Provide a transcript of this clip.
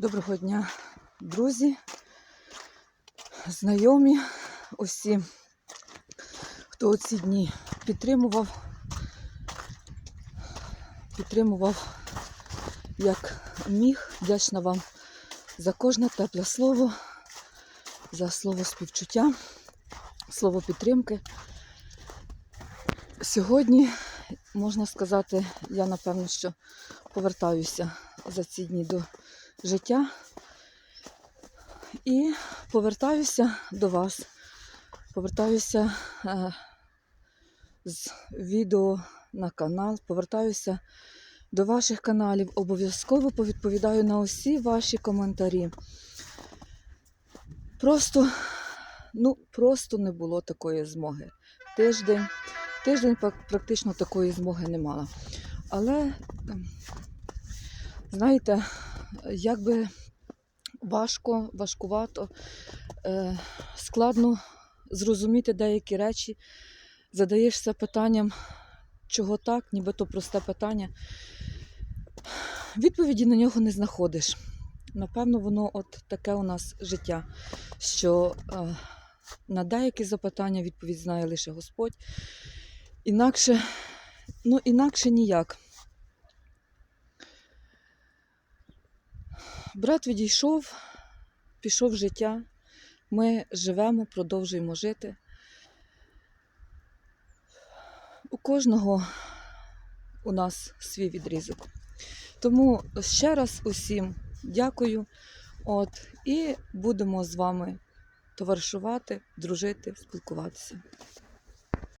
Доброго дня, друзі, знайомі, усі, хто ці дні підтримував, підтримував як міг. Вдячна вам за кожне тепле слово, за слово співчуття, слово підтримки. Сьогодні, можна сказати, я напевно, що повертаюся за ці дні до життя. І повертаюся до вас. Повертаюся е, з відео на канал, повертаюся до ваших каналів. Обов'язково повідповідаю на усі ваші коментарі. Просто, ну, просто не було такої змоги. Тиждень, тиждень практично такої змоги не мала. Але, ем, знаєте, як би важко, важкувато, е, складно зрозуміти деякі речі. Задаєшся питанням, чого так, нібито просте питання. Відповіді на нього не знаходиш. Напевно, воно от таке у нас життя, що е, на деякі запитання відповідь знає лише Господь. Інакше, ну, інакше ніяк. Брат відійшов, пішов в життя. Ми живемо, продовжуємо жити. У кожного у нас свій відрізок. Тому ще раз усім дякую. От, і будемо з вами товаришувати, дружити, спілкуватися.